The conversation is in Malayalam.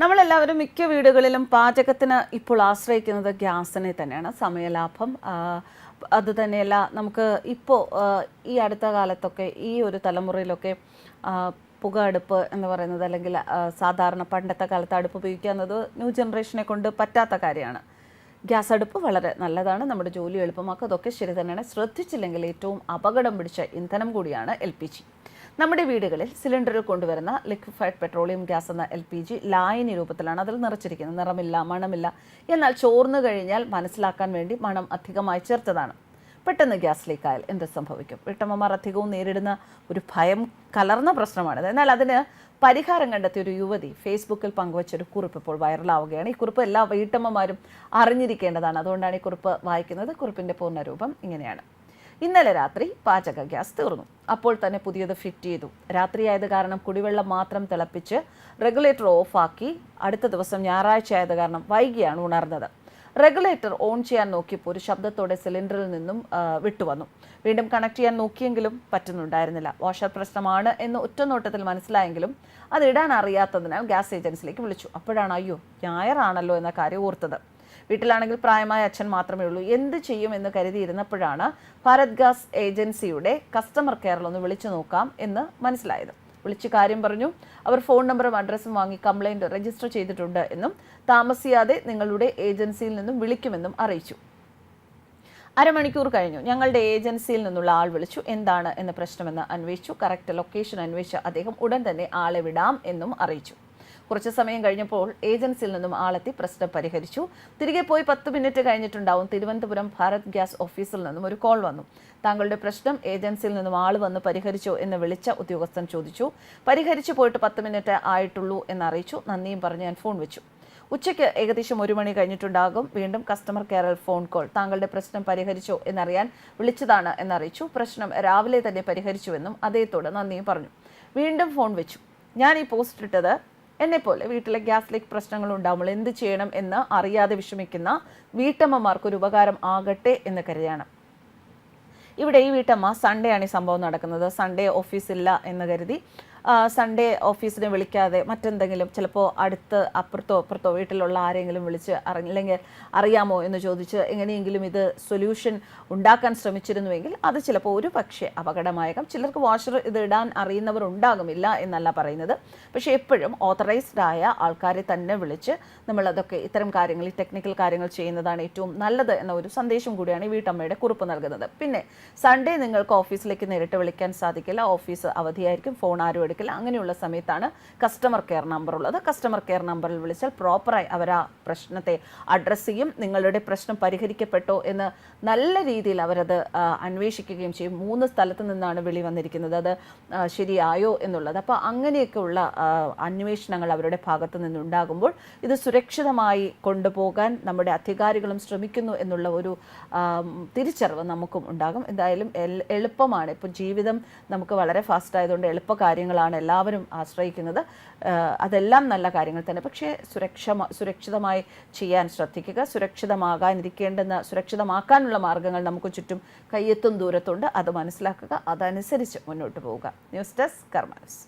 നമ്മളെല്ലാവരും മിക്ക വീടുകളിലും പാചകത്തിന് ഇപ്പോൾ ആശ്രയിക്കുന്നത് ഗ്യാസിനെ തന്നെയാണ്. സമയലാഭം അത് തന്നെയല്ല നമുക്ക് ഇപ്പോൾ ഈ അടുത്ത കാലത്തൊക്കെ ഈ ഒരു തലമുറയിലൊക്കെ പുക അടുപ്പ് എന്ന് പറയുന്നത് അല്ലെങ്കിൽ സാധാരണ പണ്ടത്തെ കാലത്ത് അടുപ്പ് ഉപയോഗിക്കുക എന്നത് ന്യൂ ജനറേഷനെ കൊണ്ട് പറ്റാത്ത കാര്യമാണ്. ഗ്യാസ് അടുപ്പ് വളരെ നല്ലതാണ്. നമ്മുടെ ജോലി എളുപ്പമാക്കുക അതൊക്കെ ശരി തന്നെയാണ്. ശ്രദ്ധിച്ചില്ലെങ്കിൽ ഏറ്റവും അപകടം പിടിച്ച ഇന്ധനം കൂടിയാണ് എൽ പി ജി. നമ്മുടെ വീടുകളിൽ സിലിണ്ടറിൽ കൊണ്ടുവരുന്ന ലിക്വിഫൈഡ് പെട്രോളിയം ഗ്യാസ് എന്ന എൽ പി ജി ലായനി രൂപത്തിലാണ് അതിൽ നിറച്ചിരിക്കുന്നത്. നിറമില്ല മണമില്ല. എന്നാൽ ചോർന്നു കഴിഞ്ഞാൽ മനസ്സിലാക്കാൻ വേണ്ടി മണം അധികമായി ചേർത്തതാണ്. പെട്ടെന്ന് ഗ്യാസ് ലീക്കായാൽ എന്ത് സംഭവിക്കും? വീട്ടമ്മമാർ അധികവും നേരിടുന്ന ഒരു ഭയം കലർന്ന പ്രശ്നമാണിത്. എന്നാൽ അതിന് പരിഹാരം കണ്ടെത്തിയ ഒരു യുവതി ഫേസ്ബുക്കിൽ പങ്കുവച്ചൊരു കുറിപ്പ് ഇപ്പോൾ വൈറലാവുകയാണ്. ഈ കുറിപ്പ് എല്ലാ വീട്ടമ്മമാരും അറിഞ്ഞിരിക്കേണ്ടതാണ്. അതുകൊണ്ടാണ് ഈ കുറിപ്പ് വായിക്കുന്നത്. കുറിപ്പിന്റെ പൂർണരൂപം ഇങ്ങനെയാണ്. ഇന്നലെ രാത്രി പാചക ഗ്യാസ് തീർന്നു. അപ്പോൾ തന്നെ പുതിയത് ഫിറ്റ് ചെയ്തു. രാത്രിയായത് കാരണം കുടിവെള്ളം മാത്രം തിളപ്പിച്ച് റെഗുലേറ്റർ ഓഫാക്കി അടുത്ത ദിവസം ഞായറാഴ്ച ആയത് കാരണം വൈകിയാണ് ഉണർന്നത്. റെഗുലേറ്റർ ഓൺ ചെയ്യാൻ നോക്കിയപ്പോൾ ഒരു ശബ്ദത്തോടെ സിലിണ്ടറിൽ നിന്നും വിട്ടുവന്നു. വീണ്ടും കണക്ട് ചെയ്യാൻ നോക്കിയെങ്കിലും പറ്റുന്നുണ്ടായിരുന്നില്ല. വാഷർ പ്രശ്നമാണ് എന്ന് ഒറ്റ നോട്ടത്തിൽ മനസ്സിലായെങ്കിലും അത് ഇടാൻ അറിയാത്തതിനാൽ ഗ്യാസ് ഏജൻസിയിലേക്ക് വിളിച്ചു. അപ്പോഴാണ് അയ്യോ ഞായറാണല്ലോ എന്ന കാര്യം ഓർത്തത്. വീട്ടിലാണെങ്കിൽ പ്രായമായ അച്ഛൻ മാത്രമേ ഉള്ളൂ. എന്ത് ചെയ്യും എന്ന് കരുതിയിരുന്നപ്പോഴാണ് ഭാരത് ഗ്യാസ് ഏജൻസിയുടെ കസ്റ്റമർ കെയറിൽ ഒന്ന് വിളിച്ചു നോക്കാം എന്ന് മനസ്സിലായത്. വിളിച്ച് കാര്യം പറഞ്ഞു. അവർ ഫോൺ നമ്പറും അഡ്രസ്സും വാങ്ങി കംപ്ലൈന്റ് രജിസ്റ്റർ ചെയ്തിട്ടുണ്ട് എന്നും താമസിയാതെ നിങ്ങളുടെ ഏജൻസിയിൽ നിന്നും വിളിക്കുമെന്നും അറിയിച്ചു. അരമണിക്കൂർ കഴിഞ്ഞു. ഞങ്ങളുടെ ഏജൻസിയിൽ നിന്നുള്ള ആൾ വിളിച്ചു. എന്താണ് എന്ന പ്രശ്നമെന്ന് അന്വേഷിച്ചു. കറക്റ്റ് ലൊക്കേഷൻ അന്വേഷിച്ച അദ്ദേഹം ഉടൻ തന്നെ ആളെ വിടാം എന്നും അറിയിച്ചു. കുറച്ച് സമയം കഴിഞ്ഞപ്പോൾ ഏജൻസിയിൽ നിന്നും ആളെത്തി പ്രശ്നം പരിഹരിച്ചു. തിരികെ പോയി പത്ത് മിനിറ്റ് കഴിഞ്ഞിട്ടുണ്ടാവും. തിരുവനന്തപുരം ഭാരത് ഗ്യാസ് ഓഫീസിൽ നിന്നും ഒരു കോൾ വന്നു. താങ്കളുടെ പ്രശ്നം ഏജൻസിയിൽ നിന്നും ആൾ വന്ന് പരിഹരിച്ചോ എന്ന് വിളിച്ച ഉദ്യോഗസ്ഥൻ ചോദിച്ചു. പരിഹരിച്ചു പോയിട്ട് പത്ത് മിനിറ്റ് ആയിട്ടുള്ളൂ എന്ന് അറിയിച്ചു. നന്ദിയും പറഞ്ഞ് ഞാൻ ഫോൺ വെച്ചു. ഉച്ചയ്ക്ക് ഏകദേശം ഒരു മണി കഴിഞ്ഞിട്ടുണ്ടാകും. വീണ്ടും കസ്റ്റമർ കെയറിൽ ഫോൺ കോൾ താങ്കളുടെ പ്രശ്നം പരിഹരിച്ചോ എന്നറിയാൻ വിളിച്ചതാണ് എന്നറിയിച്ചു. പ്രശ്നം രാവിലെ തന്നെ പരിഹരിച്ചുവെന്നും അദ്ദേഹത്തോട് നന്ദിയും പറഞ്ഞു. വീണ്ടും ഫോൺ വെച്ചു. ഞാൻ ഈ പോസ്റ്റ് ഇട്ടത് എന്നെപ്പോലെ വീട്ടിലെ ഗ്യാസ് ലീക്ക് പ്രശ്നങ്ങൾ ഉണ്ടാകുമ്പോൾ എന്ത് ചെയ്യണം എന്ന് അറിയാതെ വിഷമിക്കുന്ന വീട്ടമ്മമാർക്ക് ഒരു ഉപകാരം ആകട്ടെ എന്ന് കരുതിയാണ്. ഇവിടെ ഈ വീട്ടമ്മ സൺഡേ ആണ് ഈ സംഭവം നടക്കുന്നത്. സൺഡേ ഓഫീസില്ല എന്ന് കരുതി. സൺഡേ ഓഫീസിനെ വിളിക്കാതെ മറ്റെന്തെങ്കിലും ചിലപ്പോൾ അടുത്ത് അപ്പുറത്തോ അപ്പുറത്തോ വീട്ടിലുള്ള ആരെങ്കിലും വിളിച്ച് അറിയില്ലെങ്കിൽ അറിയാമോ എന്ന് ചോദിച്ച് എങ്ങനെയെങ്കിലും ഇത് സൊല്യൂഷൻ ഉണ്ടാക്കാൻ ശ്രമിച്ചിരുന്നുവെങ്കിൽ അത് ചിലപ്പോൾ ഒരു പക്ഷേ അപകടമായേക്കാം. ചിലർക്ക് വാഷർ ഇത് ഇടാൻ അറിയുന്നവർ ഉണ്ടാകുമില്ല എന്നല്ല പറയുന്നത്. പക്ഷേ എപ്പോഴും ഓത്തറൈസ്ഡ് ആയ ആൾക്കാരെ തന്നെ വിളിച്ച് നമ്മളതൊക്കെ ഇത്തരം കാര്യങ്ങൾ ഈ ടെക്നിക്കൽ കാര്യങ്ങൾ ചെയ്യുന്നതാണ് ഏറ്റവും നല്ലത് എന്ന ഒരു സന്ദേശം കൂടിയാണ് ഈ വീട്ടമ്മയുടെ കുറിപ്പ് നൽകുന്നത്. പിന്നെ സൺഡേ നിങ്ങൾക്ക് ഓഫീസിലേക്ക് നേരിട്ട് വിളിക്കാൻ സാധിക്കില്ല. ഓഫീസ് അവധിയായിരിക്കും. ഫോൺ ആരും എടുക്കില്ല അങ്ങനെയുള്ള സമയത്താണ് കസ്റ്റമർ കെയർ നമ്പർ ഉള്ളത്. കസ്റ്റമർ കെയർ നമ്പറിൽ വിളിച്ചാൽ പ്രോപ്പറായി അവർ ആ പ്രശ്നത്തെ അഡ്രസ്സ് ചെയ്യും. നിങ്ങളുടെ പ്രശ്നം പരിഹരിക്കപ്പെട്ടോ എന്ന് നല്ല രീതിയിൽ അവരത് അന്വേഷിക്കുകയും ചെയ്യും. മൂന്ന് സ്ഥലത്ത് നിന്നാണ് വിളി വന്നിരിക്കുന്നത്. അത് ശരിയായോ എന്നുള്ളത്. അപ്പോൾ അങ്ങനെയൊക്കെയുള്ള അന്വേഷണങ്ങൾ അവരുടെ ഭാഗത്തു നിന്നുണ്ടാകുമ്പോൾ ഇത് സുരക്ഷിതമായി കൊണ്ടുപോകാൻ നമ്മുടെ അധികാരികളും ശ്രമിക്കുന്നു എന്നുള്ള ഒരു തിരിച്ചറിവ് നമുക്കും ഉണ്ടാകും. എന്തായാലും എളുപ്പമാണ്. ഇപ്പോൾ ജീവിതം നമുക്ക് വളരെ ഫാസ്റ്റ് ആയതുകൊണ്ട് എളുപ്പ കാര്യങ്ങളാണ്. എല്ലാവരും ആശ്രയിക്കുന്നത് അതെല്ലാം നല്ല കാര്യങ്ങൾ തന്നെ. പക്ഷേ സുരക്ഷ സുരക്ഷിതമായി ചെയ്യാൻ ശ്രദ്ധിക്കുക സുരക്ഷിതമാകാനിരിക്കേണ്ടുന്ന സുരക്ഷിതമാക്കാനുള്ള മാർഗങ്ങൾ നമുക്ക് ചുറ്റും കയ്യെത്തും ദൂരത്തുണ്ട്. അത് മനസ്സിലാക്കുക അതനുസരിച്ച് മുന്നോട്ട് പോവുക. News desk കർമാനസ്